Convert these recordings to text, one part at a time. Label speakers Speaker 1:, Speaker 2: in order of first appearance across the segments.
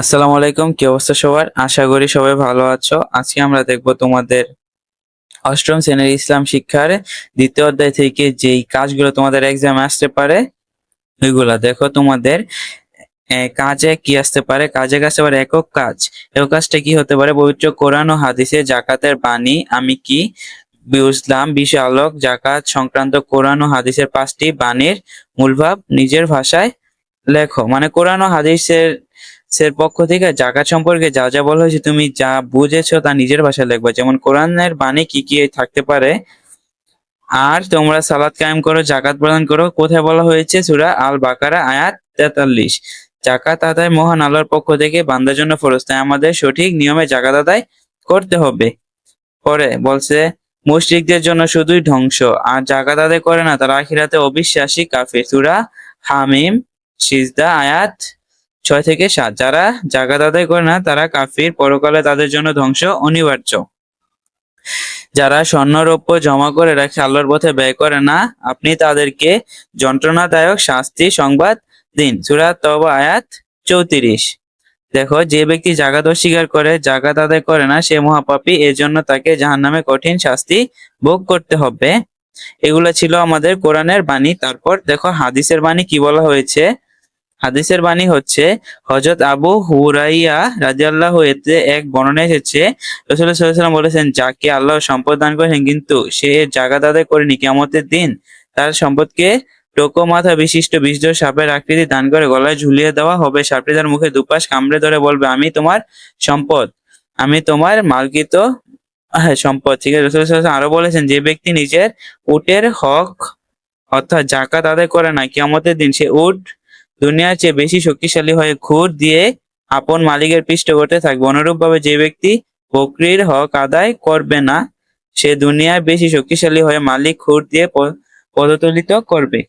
Speaker 1: আসসালামু আলাইকুম, কি অবস্থা সবার? আশা করি সবাই ভালো আছো। আজকে আমরা দেখব তোমাদের অষ্টম শ্রেণির ইসলাম শিক্ষার দ্বিতীয় অধ্যায় থেকে যেই কাজগুলো তোমাদের এক্সামে আসতে পারে, ওইগুলা। দেখো তোমাদের কাজে কি আসতে পারে? কাজে আসতে পারে? একক কাজ। একক কাজটা কি হতে পারে? পবিত্র কোরআন ও হাদিসে জাকাতের বাণী, আমি কি বুঝলাম? বিষয় আলোক, জাকাত সংক্রান্ত কোরআন ও হাদিসের পাঁচটি বাণীর মূলভাব নিজের ভাষায় লেখো। মানে কোরআন ও হাদিসের এর পক্ষ থেকে জাকাত সম্পর্কে যা যা বলা হয়েছে, তুমি যা বুঝেছ তা নিজের ভাষায় লিখবা। যেমন কোরআনের বাণী কি কি থাকতে পারে? আর তোমরা সালাদ কায়েম করো, জাকাত প্রদান করো। কোথায় বলা হয়েছে? সুরা আল বাকারা আয়াত তেতাল্লিশ। জাকাত আদায় মহান আল্লাহর পক্ষ থেকে বান্দার জন্য ফরজ, তাই আমাদের সঠিক নিয়মে জাকাত আদায় করতে হবে। পরে বলছে, মুশরিকদের জন্য শুধুই ধ্বংস, আর জাকাত আদায় করে না, তারা আখিরাতে অবিশ্বাসী কাফির। সুরা হামিম, সিজদা, আয়াত ছয় থেকে সাত। যারা জাকাত আদায় করে না, তারা কাফির, পরকালে তাদের জন্য ধ্বংস, অনিবার্য। যারা স্বর্ণরৌপ্য জমা করে রাখে, আল্লাহর পথে ব্যয় করে না, আপনি তাদেরকে যন্ত্রণাদায়ক শাস্তি, সংবাদ দিন। সূরা তওবা, আয়াত চৌত্রিশ। দেখো, যে ব্যক্তি জাগাত অস্বীকার করে জাকাত আদায় করে না, সে মহাপাপী, এজন্য তাকে জাহান্নামে কঠিন শাস্তি ভোগ করতে হবে। এগুলো ছিল আমাদের কোরআনের বাণী। তারপর দেখো, হাদিসের বাণী কি বলা হয়েছে? হাদিসের বাণী হচ্ছে হজরত আবু হুরাইয়া রাজিয়াল্লাহ এতে এক বর্ণনা এসেছে। রসুল্লাহ সাল্লাম বলেছেন, যাকে আল্লাহ সম্পদ দান করেছেন, কিন্তু সে জাগাত আদায় করেনি। কিয়ামতের দিন তার সম্পদকে টোকো মাথা বিশিষ্ট বিষধর সাপের আকৃতি দান করে গলায় ঝুলিয়ে দেওয়া হবে। সাপটি তার মুখে দুপাশ কামড়ে ধরে বলবে, আমি তোমার সম্পদ, আমি তোমার মালকিত হ্যাঁ সম্পদ ঠিক আছে ওয়াসাল্লাম আরও বলেছেন, যে ব্যক্তি নিজের উটের হক, অর্থাৎ জাকাত আদায় করে না, কিয়ামতের দিন সে উট দুনিয়ার চেয়ে বেশি শক্তিশালী হয়ে খুর দিয়ে আপন মালিকের পৃষ্ঠ করতে থাকবে। অনুরূপ ভাবে যে ব্যক্তি বকরির হক আদায় করবে না, সে দুনিয়ায় বেশি শক্তিশালী হয়ে মালিক খুর দিয়ে পদতলিত করবে।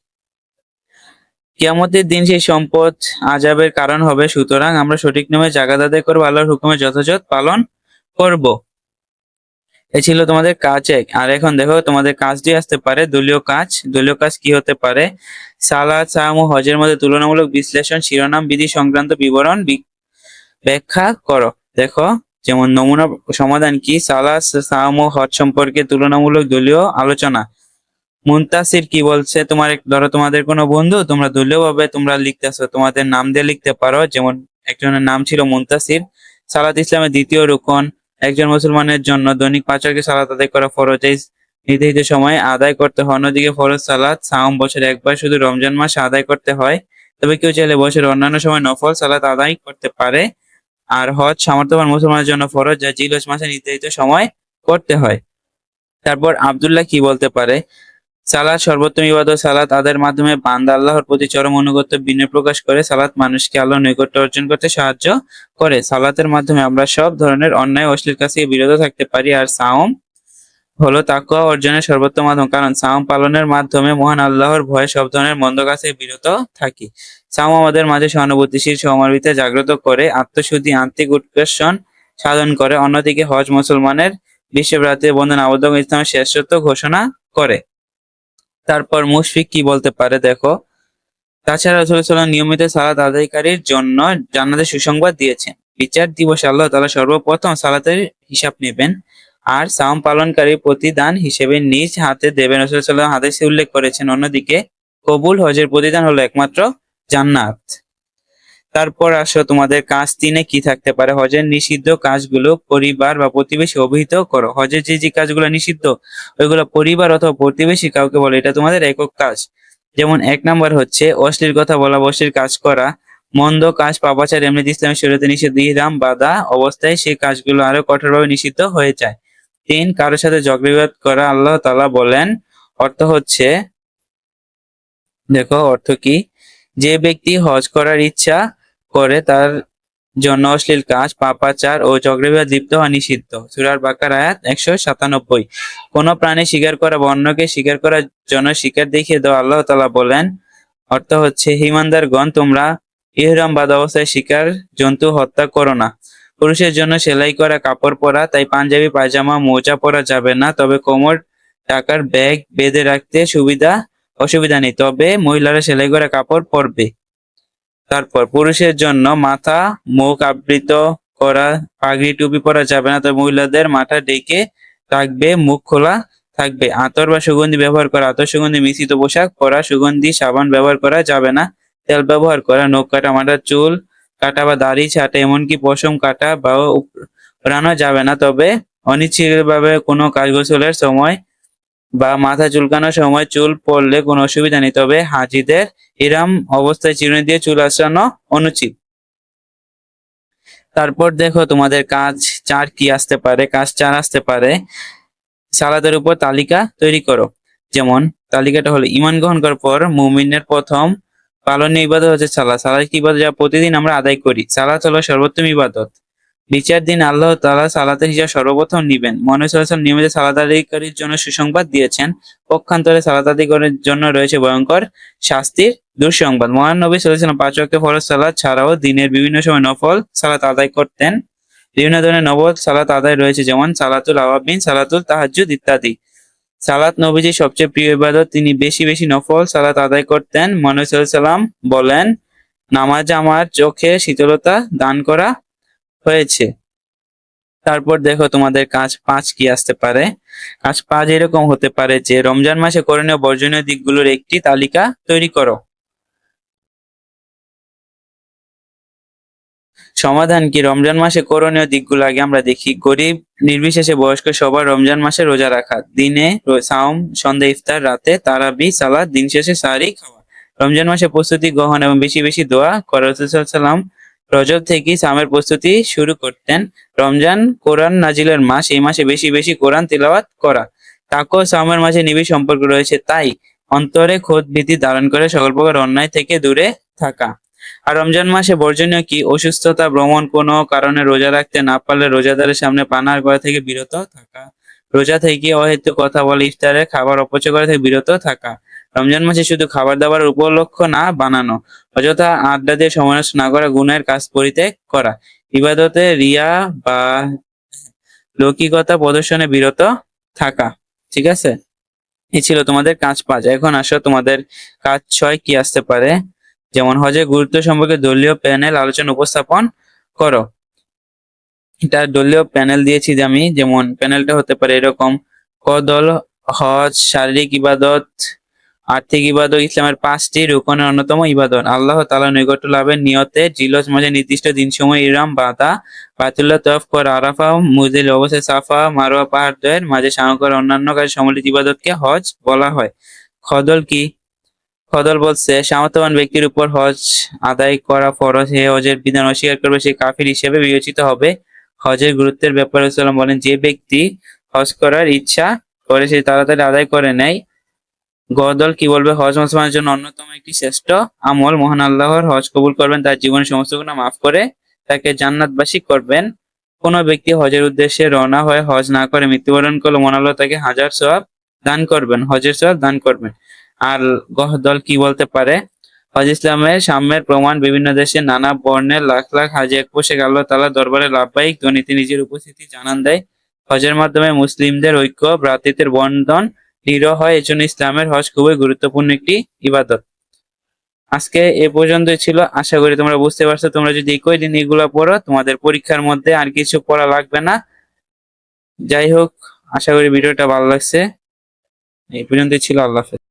Speaker 1: কিয়ামতের দিন সেই সম্পদ আজাবের কারণ হবে। সুতরাং আমরা সঠিক নামে জাগাত আদায় করব, আল্লাহর হুকুমে যথাযথ পালন করব। এ ছিল তোমাদের কাজ এক। আর এখন দেখো, তোমাদের কাজ দিয়ে আসতে পারে। দলীয় কাজ। দলীয় কাজ কি হতে পারে? সালাদ সাম ও হজের মধ্যে তুলনামূলক বিশ্লেষণ শিরোনাম বিধি সংক্রান্ত বিবরণ ব্যাখ্যা করো। দেখো, যেমন নমুনা সমাধান কি? সালাদ সাম ও হজ সম্পর্কে তুলনামূলক দলীয় আলোচনা। মুনতাসির কি বলছে? তোমার ধরো তোমাদের কোনো বন্ধু, তোমরা দলীয় ভাবে তোমরা লিখতেছো, তোমাদের নাম দিয়ে লিখতে পারো। যেমন একজনের নাম ছিল মুনতাসির। সালাত ইসলামের দ্বিতীয় রুকন, একজন মুসলমানের জন্য দৈনিক পাঁচ সালাত আদায় করা ফরজ। নির্ধারিত সময় আদায় করতে হয়। অন্যদিকে ফরজ সালাদ সাওম বছরে একবার শুধু রমজান মাসে আদায় করতে হয়। তবে কেউ চাইলে বছরের অন্যান্য সময় নফল সালাত আদায় করতে পারে। আর হজ সামর্থ্যবান মুসলমানের জন্য ফরজ যা জিলজ মাসে নির্ধারিত সময় করতে হয়। তারপর আব্দুল্লাহ কি বলতে পারে? সালাত সর্বোত্তম ইবাদত সালাত আদের মাধ্যমে বান্দা আল্লাহর প্রতি চরম অনুগত্য বিনয় প্রকাশ করে। সালাত মানুষকে আল্লাহ নৈকট্য অর্জন করতে সাহায্য করে। সালাতের মাধ্যমে আমরা সব ধরনের অন্যায় অশ্লীল থেকে বিরত থাকতে পারি। আর সাওম হলো তাকুয়া অর্জনের সর্বোত্তম মাধ্যম। কারণ সাম পালনের মাধ্যমে মহান আল্লাহর ভয়ে সব ধরনের মন্দ থেকে বিরত থাকি। সাম আমাদের মাঝে সহানুভূতিশীল সমারবিতে জাগ্রত করে, আত্মশুদ্ধি আত্মিক উৎকর্ষণ সাধন করে, অন্যদিকে হজ মুসলমানের বিশ্বব্রাতে বন্ধন আবদ্ধ ইসলামের শ্রেষ্ঠত্ব ঘোষণা করে। তারপর মুশফিক কি বলতে পারে দেখো? তাছাড়া নিয়মিত সালাত আদায়কারীর জন্য জান্নাতের সুসংবাদ দিয়েছেন। বিচার দিবসে আল্লাহ তাআলা সর্বপ্রথম সালাতের হিসাব নেবেন। আর সাওম পালনকারী প্রতিদান হিসেবে নিজ হাতে দেবেন। রসুল সাল্লাম হাদিসে উল্লেখ করেছেন, অন্যদিকে কবুল হজের প্রতিদান হলো একমাত্র জান্নাত। তারপর আসো তোমাদের কাজ তিনে কি থাকতে পারে? হজের নিষিদ্ধ কাজগুলো পরিবার বা প্রতিবেশী অভিহিত করো। হজের যে যে কাজগুলো নিষিদ্ধ, ওইগুলো পরিবার অথবা প্রতিবেশী কাউকে বলে, এটা তোমাদের একক কাজ। যেমন এক নাম্বার হচ্ছে অশ্লীল কথা বলা অশ্লীল কাজ করা, মন্দ কাজ, পাপাচার, এমনি ইসলামের শরীয়তে নিষিদ্ধ ইহরাম, বাধা অবস্থায় সেই কাজগুলো আরও কঠোরভাবে নিষিদ্ধ হয়ে যায়। তিন, কারোর সাথে ঝগড়া বিবাদ করা আল্লাহ তালা বলেন, অর্থ হচ্ছে, দেখো অর্থ কি? যে ব্যক্তি হজ করার ইচ্ছা করে তার জন্য অশ্লীল কাজ, পাপাচার ও ঝগড়া বিবাদ লিপ্ত হওয়া নিষিদ্ধ। সূরার বাকার আয়াত একশো সাতানব্বই। কোন প্রাণী শিকার করা বা অন্যকে শিকার করার জন্য শিকার দেখিয়ে দেওয়া আল্লাহ তালা বলেন, অর্থ হচ্ছে হিমানদারগণ তোমরা ইহরাম বাদ অবস্থায় শিকার জন্তু হত্যা করো না। পুরুষের জন্য সেলাই করা কাপড় পরা, তাই পাঞ্জাবি, পায়জামা, মোজা পরা যাবে না। তবে কোমর, টাকার ব্যাগ বেঁধে রাখতে সুবিধা, অসুবিধা নেই। তবে মহিলারা সেলাই করা কাপড় পরবে। তারপর পুরুষের জন্য মাথা, মুখ আবৃত করা, পাগড়ি, টুপি পরা যাবে না। তবে মহিলাদের মাথা ডেকে রাখবে মুখ খোলা থাকবে। আতর বা সুগন্ধি ব্যবহার করা, আতর, সুগন্ধি, মিশ্রিত পোশাক পরা, সুগন্ধি, সাবান ব্যবহার করা যাবে না। তেল ব্যবহার করা, নখ কাটা মাথা চুল কাটা বা দাড়ি ছাটা, এমনকি পশম কাটা বা ওড়ানো যাবে না। তবে অনিচ্ছিতভাবে কোনো কাজ গোসলের সময় বা মাথা চুলকানোর সময় চুল পড়লে কোনো অসুবিধা নেই। তবে হাজিদের এরাম অবস্থায় চিরুনি দিয়ে চুল আসানো অনুচিত। তারপর দেখো তোমাদের কাজ চার কি আসতে পারে, কাজ চার আসতে পারে। সালাদের উপর তালিকা তৈরি করো। যেমন তালিকাটা হলো, ইমান গ্রহণ করার পর মুমিনের প্রথম পালনীয় ইবাদত হচ্ছে সালাত সালাত কি ইবাদত? যা প্রতিদিন আমরা আদায় করি। সালাত হলো সর্বোত্তম ইবাদত। বিচার দিন আল্লাহ তালা সালাতের হিসাব সর্বপ্রথম নিবেন। মনে সাল্লাম নিয়মিত সালাত আদায়কারীর জন্য সুসংবাদ দিয়েছেন। পক্ষান্তরে সালাত জন্য রয়েছে ভয়ঙ্কর শাস্তির দুঃসংবাদ। মহান নবী পাঁচ ওয়াক্ত ফরজ সালাদ ছাড়াও দিনের বিভিন্ন সময় নফল সালাত আদায় করতেন। বিভিন্ন ধরনের নবদ সালাত আদায় রয়েছে, যেমন সালাতুল আওয়াবিন সালাতুল তাহাজ্জুদ ইত্যাদি। সালাত নবীজি সবচেয়ে প্রিয় ইবাদত, তিনি বেশি বেশি নফল সালাত আদায় করতেন, মনে সালাম বলেন, নামাজ আমার চোখে শীতলতা দান করা হয়েছে। তারপর দেখো তোমাদের কাজ পাঁচ কি আসতে পারে। কাজ পাঁচ এরকম হতে পারে যে, রমজান মাসে করণীয় বর্জনীয় দিকগুলোর একটি তালিকা তৈরি করো। সমাধান কি? রমজান মাসে করণীয় দিকগুলো আগে আমরা দেখি। গরিব, নির্বিশেষে বয়স্ক সবার রমজান মাসে রোজা রাখা। দিনে সাওম, সন্ধ্যা, ইফতার, রাতে তারাবি, সালাদ, দিন শেষে সারি খাওয়া। রমজান মাসে প্রস্তুতি গ্রহণ এবং বেশি বেশি দোয়া করা। সাল্লাম রজব থেকে সামের প্রস্তুতি শুরু করতেন। রমজান কোরআন নাজিলের মাস, এই মাসে বেশি বেশি কোরআন তিলাওয়াত করা। তাকো সামের মাঝে নিবিড় সম্পর্ক রয়েছে, তাই অন্তরে খোদ ভীতি ধারণ করে সকল প্রকার অন্যায় থেকে দূরে থাকা। আর রমজান মাসে বর্জনীয় কি? অসুস্থতা, ভ্রমণ, কোনো কারণে রোজা রাখতে না পারলে রোজাদারের সামনে পানার করা থেকে বিরত থাকা। রোজা থেকে অহেতু কথা বলে ইফতারে খাবার অপচয় করা থেকে বিরত থাকা। রমজান মাসে শুধু খাবার দাবার উপলক্ষ না, বানানো। অযথা আড্ডা দিয়ে নষ্ট না করা গুণের কাজ পরিত্যাগ করা। ইবাদতে রিয়া বা লৌকিকতা প্রদর্শনে বিরত থাকা। ঠিক আছে? এই ছিল তোমাদের কাজ পাঁচ। এখন আসো তোমাদের কাজ ছয় কি আসতে পারে? যেমন হজের গুরুত্ব সম্পর্কে দলীয় প্যানেল আলোচনা উপস্থাপন করো। এটা দলীয় প্যানেল দিয়েছি যে আমি, যেমন প্যানেলটা হতে পারে এরকম কদল, হজ, শারীরিক ইবাদত, আর্থিক ইবাদত, ইসলামের পাঁচটি রুকনের অন্যতম ইবাদত। আল্লাহ তালা নৈকট্য লাভের নিয়তে জিলজ মাঝে নির্দিষ্ট দিন সময় ইরাম বাদা বাতুল্লাহ তফ কর আরাফা মুজিল অবশ্যই সাফা মারোয়া পাহাড়দ্বয়ের মাঝে সামগ্র অন্যান্য কাজে সম্মিলিত ইবাদতকে হজ বলা হয়। খদল কি? খদল বলছে, সামর্থ্যবান ব্যক্তির উপর হজ আদায় করা ফরজ, হে হজের বিধান অস্বীকার করবে, সে কাফির হিসেবে বিবেচিত হবে। হজের গুরুত্বের ব্যাপারে সাল্লাম বলেন, যে ব্যক্তি হজ করার ইচ্ছা করে, সে তাড়াতাড়ি আদায় করে নেয়। গদল কি বলবে? হজ মুসলমানের জন্য অন্যতম একটি শ্রেষ্ঠ আমল। মহান আল্লাহর হজ কবুল করবেন, তার জীবনের সমস্ত গুণা মাফ করে তাকে জান্নাতবাসী করবেন। কোন ব্যক্তি হজের উদ্দেশ্যে রওনা হয়ে হজ না করে মৃত্যুবরণ করলে মহান আল্লাহ তাকে হাজার সওয়াব দান করবেন, হজের সওয়াব দান করবেন। আর গহদল কি বলতে পারে? হজ ইসলামের সাম্যের প্রমাণ বিভিন্ন দেশে নানা বর্ণের লাখ লাখ হাজি এক পোশাক আল্লাহ তালা দরবারে লাভবাহিক ধ্বনিতে নিজের উপস্থিতি জানান দেয়। হজের মাধ্যমে মুসলিমদের ঐক্য, ভ্রাতৃত্বের বন্ধন দৃঢ় হয়। এজন্য ইসলামের হজ খুবই গুরুত্বপূর্ণ একটি ইবাদত। আজকে এ পর্যন্তই ছিল। আশা করি তোমরা বুঝতে পারছ। তোমরা যদি একই দিন এগুলো পড়ো, তোমাদের পরীক্ষার মধ্যে আর কিছু পড়া লাগবে না। যাই হোক, আশা করি ভিডিওটা ভালো লাগছে। এই পর্যন্তই ছিল। আল্লাহ হাফেজ।